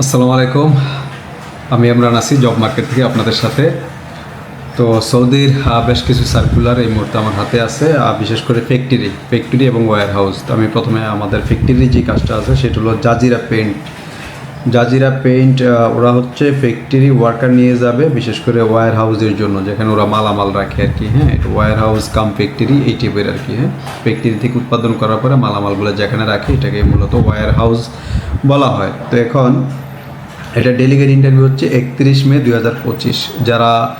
আসসালামু আলাইকুম। আমি ইমরান আছি জব মার্কেট থেকে আপনাদের সাথে। তো সৌদির বেশ কিছু সার্কুলার এই মুহূর্তে আমার হাতে আছে আহ, বিশেষ করে ফ্যাক্টরি ফ্যাক্টরি এবং ওয়্যার হাউস তো আমি প্রথমে আমাদের ফ্যাক্টরি যে কাজটা আছে সেটা হলো জাজিরা পেইন্ট জাজিরা পেইন্ট ওরা হচ্ছে ফ্যাক্টরি ওয়ার্কার নিয়ে যাবে বিশেষ করে ওয়্যার হাউসের জন্য যেখানে ওরা মালামাল রাখে আর কি হ্যাঁ? এটা ওয়্যার হাউস কাম ফ্যাক্টরি এই টাইপের আর কি হ্যাঁ? ফ্যাক্টরি থেকে উৎপাদন করার পরে মালামালগুলো যেখানে রাখে এটাকে মূলত ওয়্যার হাউস বলা হয়। তো এখন এটা ডেলিগেট ইন্টারভিউ হচ্ছে একত্রিশ মে দুই হাজার পঁচিশ। যারা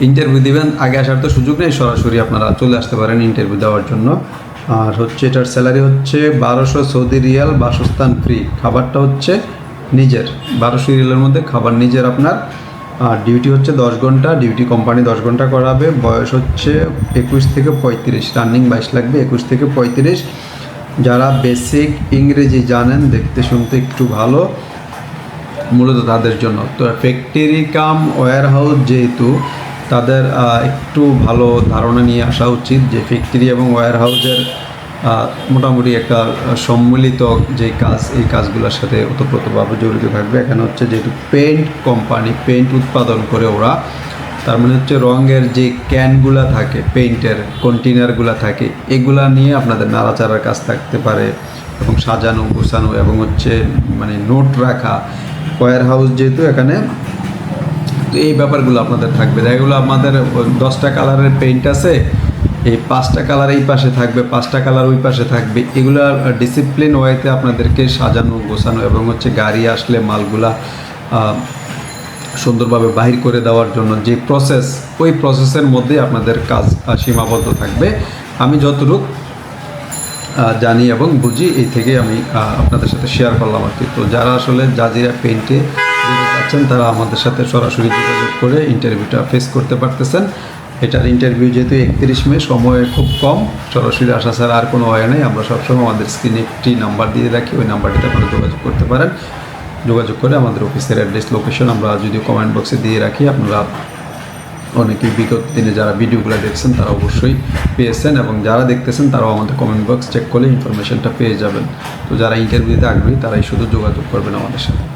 ইন্টারভিউ দিবেন, আগে আসার তো সুযোগ নেই, সরাসরি আপনারা চলে আসতে পারেন ইন্টারভিউ দেওয়ার জন্য। আর হচ্ছে এটার স্যালারি হচ্ছে বারোশো সৌদি রিয়াল বাসস্থান ফ্রি খাবারটা হচ্ছে নিজের। বারোশো রিয়ালের মধ্যে খাবার নিজের আপনার। আর ডিউটি হচ্ছে দশ ঘণ্টা। ডিউটি কোম্পানি দশ ঘণ্টা করাবে। বয়স হচ্ছে একুশ থেকে পঁয়ত্রিশ। রানিং বাইশ লাগবে, একুশ থেকে পঁয়ত্রিশ। যারা বেসিক ইংরেজি জানেন, দেখতে শুনতে একটু ভালো। মূলত তাদের জন্য। তো ফ্যাক্টরি কাম ওয়্যার হাউস যেহেতু তাদের একটু ভালো ধারণা নিয়ে আসা উচিত যে ফ্যাক্টরি এবং ওয়্যার হাউসের মোটামুটি একটা সম্মিলিত যে কাজ, এই কাজগুলোর সাথে ওতপ্রোতভাবে জড়িত থাকবে। এখানে হচ্ছে যেহেতু পেন্ট কোম্পানি পেন্ট উৎপাদন করে ওরা। তার মানে হচ্ছে রঙের যে ক্যানগুলা থাকে, পেইন্টের কন্টেনারগুলা থাকে, এগুলা নিয়ে আপনাদের নাড়াচাড়ার কাজ থাকতে পারে এবং সাজানো, গোছানো এবং হচ্ছে মানে নোট রাখা ওয়্যার হাউস যেহেতু এখানে এই ব্যাপারগুলো আপনাদের থাকবে। দেখা গেলো আমাদের দশটা কালারের পেইন্ট আছে, এই পাঁচটা কালার এই পাশে থাকবে, পাঁচটা কালার ওই পাশে থাকবে। এগুলা ডিসিপ্লিন ওয়েতে আপনাদেরকে সাজানো, গোছানো এবং হচ্ছে গাড়ি আসলে মালগুলা সুন্দরভাবে বাহির করে দেওয়ার জন্য যে প্রসেস ওই প্রসেসের মধ্যে আপনাদের কাজ সীমাবদ্ধ থাকবে। আমি যতটুকু জানি এবং বুঝি এই থেকে আমি আপনাদের সাথে শেয়ার করলাম আর কি। তো যারা আসলে জাজিরা পেন্টে যেতে চাচ্ছেন, তারা আমাদের সাথে সরাসরি যোগাযোগ করে ইন্টারভিউটা ফেস করতে পারতেছেন। এটার ইন্টারভিউ যেহেতু একত্রিশ মে, সময় খুব কম, সরাসরি আসা ছাড়া আর কোনো ওয়ে নেই। আমরা সবসময় আমাদের স্ক্রিনে একটি নাম্বার দিয়ে রাখি, ওই নাম্বারটিতে আপনারা যোগাযোগ করতে পারেন। যোগাযোগ করে আমাদের অফিসের অ্যাড্রেস লোকেশন আমরা যদি কমেন্ট বক্সে দিয়ে রাখি, আপনারা অনেকেই বিগত দিনে যারা ভিডিওগুলো দেখছেন, তারা অবশ্যই পেয়েছেন এবং যারা দেখতেছেন, তারাও আমাদের কমেন্ট বক্স চেক করলে ইনফরমেশনটা পেয়ে যাবেন। তো যারা ইন্টারভিউতে আগ্রহী, তারাই শুধু যোগাযোগ করবেন আমাদের সাথে।